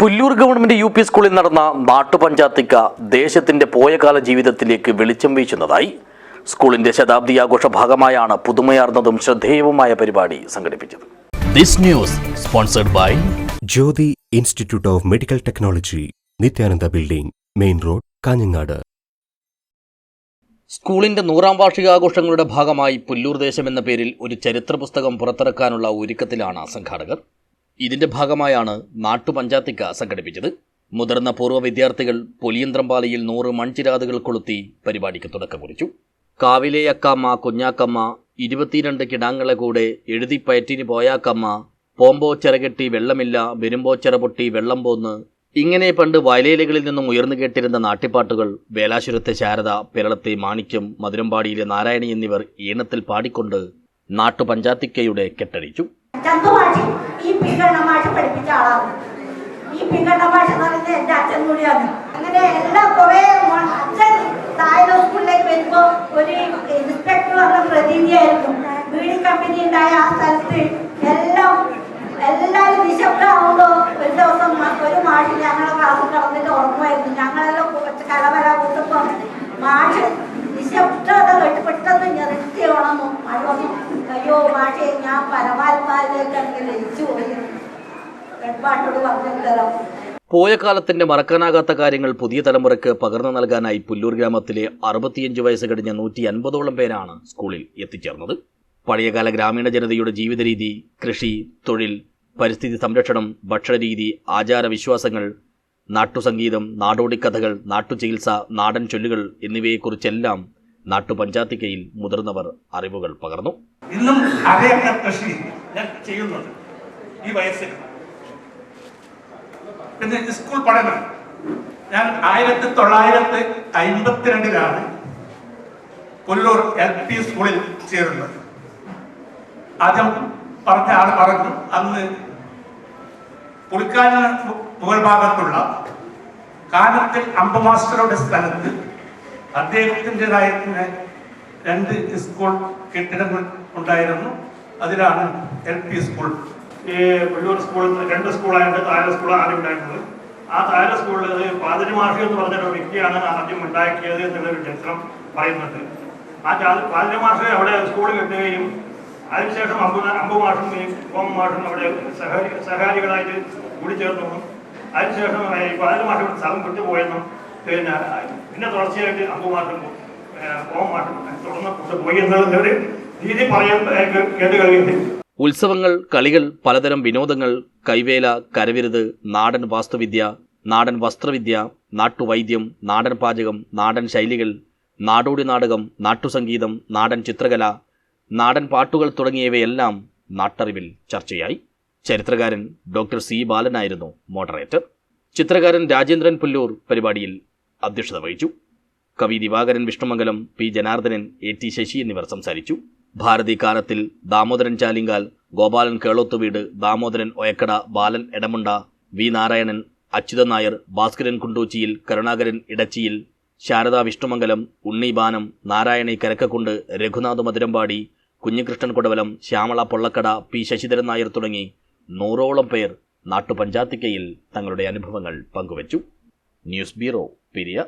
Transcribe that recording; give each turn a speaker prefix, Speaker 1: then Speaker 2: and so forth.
Speaker 1: Pullur government U P സ്കൂളിൽ നടന്ന നാട്ടുപഞ്ചായത്തിക്ക ദേശത്തിന്റെ പോയകാല ജീവിതത്തിലേക്ക് വെളിച്ചം വീശുന്നതായി സ്കൂളിന്റെ ശതാബ്ദി ആഘോഷ ഭാഗമായാണ് പുതുമയാർന്നതും ശ്രദ്ധേയവുമായ പരിപാടി സംഘടിപ്പിച്ചത്.
Speaker 2: This news sponsored by
Speaker 3: Jyothi institute of medical technology Nithyananda building main road Kanhangad.
Speaker 1: സ്കൂളിന്റെ നൂറാം വാർഷികാഘോഷങ്ങളുടെ ഭാഗമായി പുല്ലൂർ ദേശം എന്ന പേരിൽ ഒരു ചരിത്ര പുസ്തകം പുറത്തിറക്കാനുള്ള ഒരുക്കത്തിലാണ് സംഘാടകർ. ഇതിന്റെ ഭാഗമായാണ് നാട്ടുപഞ്ചായത്തിക്ക സംഘടിപ്പിച്ചത്. മുതിർന്ന പൂർവ വിദ്യാർത്ഥികൾ പൊലിയന്ത്രംപാലയിൽ നൂറ് മൺചിരാതുകൾ കൊളുത്തി പരിപാടിക്ക് തുടക്കം കുറിച്ചു. കാവിലെ അക്കാമ്മ കുഞ്ഞാക്കമ്മ ഇരുപത്തിരണ്ട് കിടാങ്ങളെ കൂടെ എഴുതി പയറ്റിന് പോയാക്കമ്മ പോമ്പോ ചിറകെട്ടി വെള്ളമില്ല വരുമ്പോ ചിറപൊട്ടി വെള്ളം പോന്ന് ഇങ്ങനെ പണ്ട് വയലേലകളിൽ നിന്നും ഉയർന്നു കേട്ടിരുന്ന നാട്ടിപ്പാട്ടുകൾ വേലാശുരത്തെ ശാരദ പിരളത്തെ മാണിക്യം മധുരമ്പാടിയിലെ നാരായണി എന്നിവർ ഈണത്തിൽ പാടിക്കൊണ്ട്
Speaker 4: നാട്ടുപഞ്ചാത്തിക്കയുടെ മാഷി ഈ പിങ്കണ്ണ ഭാഷ പഠിപ്പിച്ച ആളാണ്. ഈ പിങ്കണ്ണ ഭാഷ എന്ന് പറയുന്നത് എന്റെ അച്ഛൻ കൂടിയാണ്. അങ്ങനെ എല്ലാ കുറെ പോയ
Speaker 1: കാലത്തിന്റെ മറക്കാനാകാത്ത കാര്യങ്ങൾ പുതിയ തലമുറയ്ക്ക് പകർന്നു നൽകാനായി പുല്ലൂർ ഗ്രാമത്തിലെ അറുപത്തിയഞ്ച് വയസ്സ് കഴിഞ്ഞ നൂറ്റി അൻപതോളം പേരാണ് സ്കൂളിൽ എത്തിച്ചേർന്നത്. പഴയകാല ഗ്രാമീണ ജനതയുടെ ജീവിത രീതി കൃഷി തൊഴിൽ പരിസ്ഥിതി സംരക്ഷണം ഭക്ഷണരീതി ആചാരവിശ്വാസങ്ങൾ നാട്ടുസംഗീതം നാടോടിക്കഥകൾ നാട്ടുചികിത്സ നാടൻ ചൊല്ലുകൾ എന്നിവയെക്കുറിച്ചെല്ലാം നാട്ടുപഞ്ചായത്തിക്കയിൽ മുതിർന്നവർ അറിവുകൾ പകർന്നു.
Speaker 5: ഇന്നും അറിയാത്ത കൃഷി ഞാൻ ചെയ്യുന്നുണ്ട് ഈ വയസ്സിൽ. പിന്നെ സ്കൂൾ പഠനം. ഞാൻ ആയിരത്തി തൊള്ളായിരത്തി അമ്പത്തിരണ്ടിലാണ് കൊല്ലൂർ എൽ പി സ്കൂളിൽ ചേരുന്നത്. ആദ്യം പറഞ്ഞ ആൾ പറഞ്ഞു അന്ന് പുളിക്കാന മുകൾ ഭാഗത്തുള്ള കാനത്തിൽ അമ്പ മാസ്റ്ററുടെ സ്ഥലത്ത് അദ്ദേഹത്തിന്റെതായ രണ്ട് സ്കൂൾ കെട്ടിടങ്ങൾ ഉണ്ടായിരുന്നു. അതിലാണ് എൽ പി സ്കൂൾ.
Speaker 6: ഈ സ്കൂളിൽ നിന്ന് രണ്ട് സ്കൂളായിട്ട് താര സ്കൂൾ ആദ്യം ഉണ്ടായിരുന്നത്. ആ താര സ്കൂളിൽ പാതിരി മാഷി എന്ന് പറഞ്ഞ ഒരു വ്യക്തിയാണ് ആദ്യം ഉണ്ടാക്കിയത് എന്നുള്ളൊരു ചരിത്രം പറയുന്നുണ്ട് ആ പാതിരി മാഷ് അവിടെ സ്കൂൾ കെട്ടുകയും അതിനുശേഷം അമ്പു അമ്പു മാഷും ഈ കോമ മാഷും അവിടെ സഹാരി സഹാരികളായിട്ട് കൂടിച്ചേർന്നു. അതിനുശേഷം പാതിരി മാഷ് സ്ഥലം വിട്ടുപോയെന്നും പിന്നെ പിന്നെ തുടർച്ചയായിട്ട് അമ്പു മാറ്റം മാഷും തുടർന്ന് കൊണ്ടുപോയി എന്നുള്ളൊരു രീതി പറയാൻ കേട്ട് കഴിയുന്നില്ല.
Speaker 1: ഉത്സവങ്ങൾ കളികൾ പലതരം വിനോദങ്ങൾ കൈവേല കരവിരുത് നാടൻ വാസ്തുവിദ്യ നാടൻ വസ്ത്രവിദ്യ നാട്ടുവൈദ്യം നാടൻ പാചകം നാടൻ ശൈലികൾ നാടോടി നാടകം നാട്ടുസംഗീതം നാടൻ ചിത്രകല നാടൻ പാട്ടുകൾ തുടങ്ങിയവയെല്ലാം നാട്ടറിവിൽ ചർച്ചയായി. ചരിത്രകാരൻ ഡോക്ടർ സി ബാലനായിരുന്നു മോഡറേറ്റർ. ചിത്രകാരൻ രാജേന്ദ്രൻ പുല്ലൂർ പരിപാടിയിൽ അധ്യക്ഷത വഹിച്ചു. കവി Divakaran Vishnumangalam P Janardhanan A T Sasi എന്നിവർ സംസാരിച്ചു. ഭാരതി കാലത്തിൽ ദാമോദരൻ ചാലിങ്കാൽ ഗോപാലൻ കേളോത്തുവീട് ദാമോദരൻ ഒയക്കട ബാലൻ എടമുണ്ട വി നാരായണൻ അച്യുതൻ നായർ ഭാസ്കരൻ കുണ്ടൂച്ചിയിൽ കരുണാകരൻ ഇടച്ചിയിൽ ശാരദ വിഷ്ണുമംഗലം ഉണ്ണിബാനം നാരായണി കരക്കക്കുണ്ട് രഘുനാഥ് മധുരമ്പാടി കുഞ്ഞികൃഷ്ണൻ കൊടവലം ശ്യാമള പൊള്ളക്കട പി ശശിധരൻ നായർ തുടങ്ങി നൂറോളം പേർ നാട്ടുപഞ്ചായത്തിക്കയിൽ തങ്ങളുടെ അനുഭവങ്ങൾ പങ്കുവച്ചു. News bureau Periya